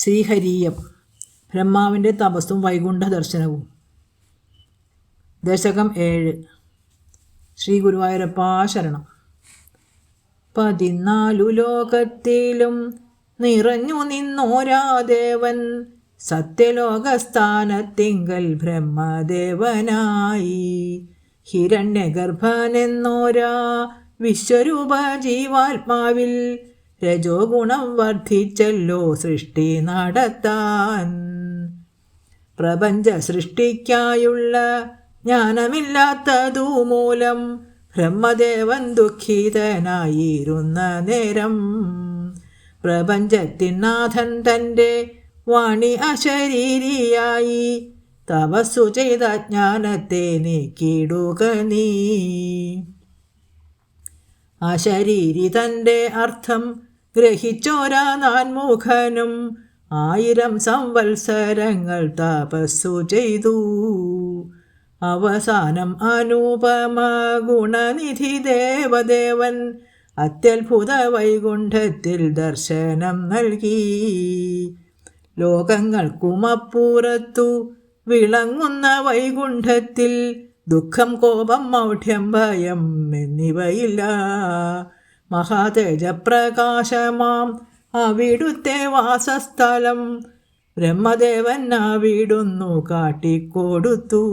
ശ്രീഹരീയം ബ്രഹ്മാവിന്റെ തപസ്സും വൈകുണ്ഠ ദർശനവും. ദശകം ഏഴ്. ശ്രീ ഗുരുവായൂരപ്പ ശരണം. പതിനാലു ലോകത്തിലും നിറഞ്ഞു നിന്നോരാ ദേവൻ. സത്യലോകസ്ഥാനത്തിങ്കൽ ബ്രഹ്മദേവനായി. ഹിരണ്യഗർഭനെന്നോരാ വിശ്വരൂപ ജീവാത്മാവിൽ രജോ ഗുണം വർദ്ധിച്ചല്ലോ സൃഷ്ടി നടത്താൻ. പ്രപഞ്ച സൃഷ്ടിക്കായുള്ള ജ്ഞാനമില്ലാത്തതു മൂലം ബ്രഹ്മദേവൻ ദുഃഖിതനായിരുന്ന നേരം പ്രപഞ്ചത്തിനാഥൻ തന്റെ വാണി അശരീരിയായി തപസ്സു ചെയ്ത ജ്ഞാനത്തെ നീക്കിടുക നീ. അശരീരി തന്റെ അർത്ഥം ഗ്രഹിച്ചോരാ നാൻമുഖനും ആയിരം സംവത്സരങ്ങൾ തപസ്സു ചെയ്തു. അവസാനം അനുപമ ഗുണനിധി ദേവദേവൻ അത്യത്ഭുത വൈകുണ്ഠത്തിൽ ദർശനം നൽകി. ലോകങ്ങൾക്കുമപ്പുറത്തു വിളങ്ങുന്ന വൈകുണ്ഠത്തിൽ ദുഃഖം കോപം മൗഢ്യം ഭയം എന്നിവയില്ല. മഹാതേജപ്രകാശമാം. അവിടുത്തെ വാസസ്ഥലം ബ്രഹ്മദേവൻ അവിടുന്നു കാട്ടിക്കൊടുത്തു.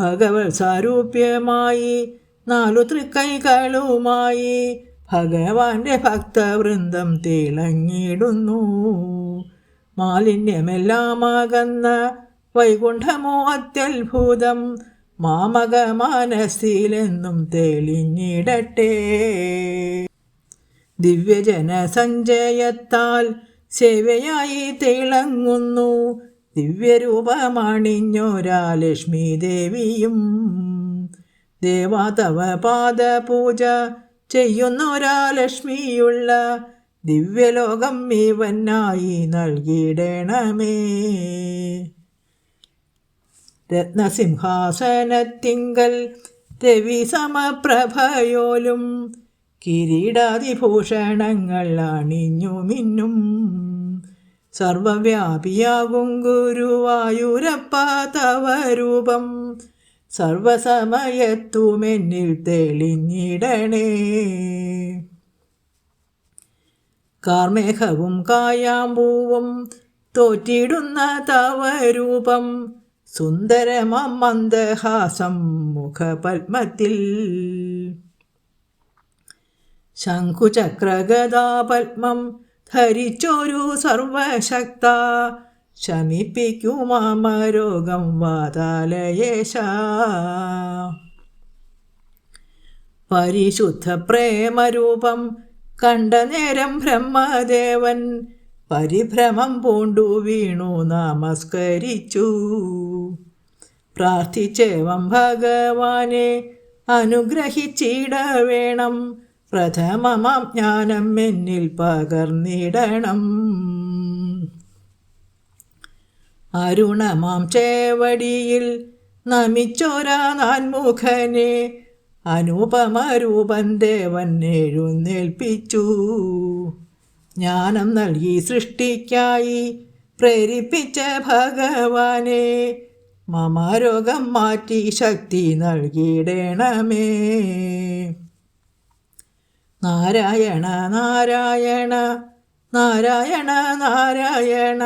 ഭഗവത് സാരൂപ്യമായി നാലു തൃക്കൈകളുമായി ഭഗവാന്റെ ഭക്തവൃന്ദം തിളങ്ങിടുന്നു മാലിന്യമെല്ലാം അകന്ന വൈകുണ്ഠമോ അത്യത്ഭുതം മാമക മനസ്സിലെന്നും തെളിഞ്ഞിടട്ടെ. ദിവ്യജന സഞ്ചയത്താൽ സേവയായി തിളങ്ങുന്നു. ദിവ്യരൂപമണിഞ്ഞോരാ ലക്ഷ്മി ദേവിയും ദേവാതവ പാദപൂജ ചെയ്യുന്നൊരാ ലക്ഷ്മിയുള്ള ദിവ്യലോകം ഇവനായി നൽകിയിടണമേ. രത്നസിംഹാസനത്തിങ്കൽ രവി സമപ്രഭയോലും കിരീടാതിഭൂഷണങ്ങൾ അണിഞ്ഞു മിന്നും. സർവവ്യാപിയാകും ഗുരുവായൂരപ്പ തവ രൂപം സർവസമയത്തുമെന്നിൽ തെളിഞ്ഞിടണേ. കാർമേഘവും കായാമ്പൂവും തോറ്റിടുന്ന തവ രൂപം സുന്ദരമം മന്ദഹാസം മുഖപത്മത്തിൽ. ശംഖുചക്രഗതാപത്മം ധരിച്ചൊരു സർവശക്ത ശമിപ്പിക്കുമാമരോഗം വാതാലയേശ. പരിശുദ്ധ പ്രേമരൂപം കണ്ട നേരം ബ്രഹ്മദേവൻ പരിഭ്രമം പൂണ്ടു വീണു നമസ്കരിച്ചു. പ്രാർത്ഥിച്ചേവം ഭഗവാനെ അനുഗ്രഹിച്ചിട വേണം പ്രഥമമാം ജ്ഞാനം എന്നിൽ പകർന്നിടണം. അരുണമാം ചേവടിയിൽ നമിച്ചോരാ നാൻമുഖനെ അനുപമരൂപൻ ദേവൻ എഴുന്നേൽപ്പിച്ചു. ജ്ഞാനം നൽകി സൃഷ്ടിക്കായി പ്രേരിപ്പിച്ച ഭഗവാനെ. മമാരോഗം മാറ്റി ശക്തി നൽകിയിടണമേ. നാരായണ നാരായണ നാരായണ നാരായണ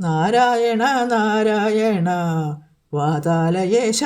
നാരായണ നാരായണ വാതാലയേശ.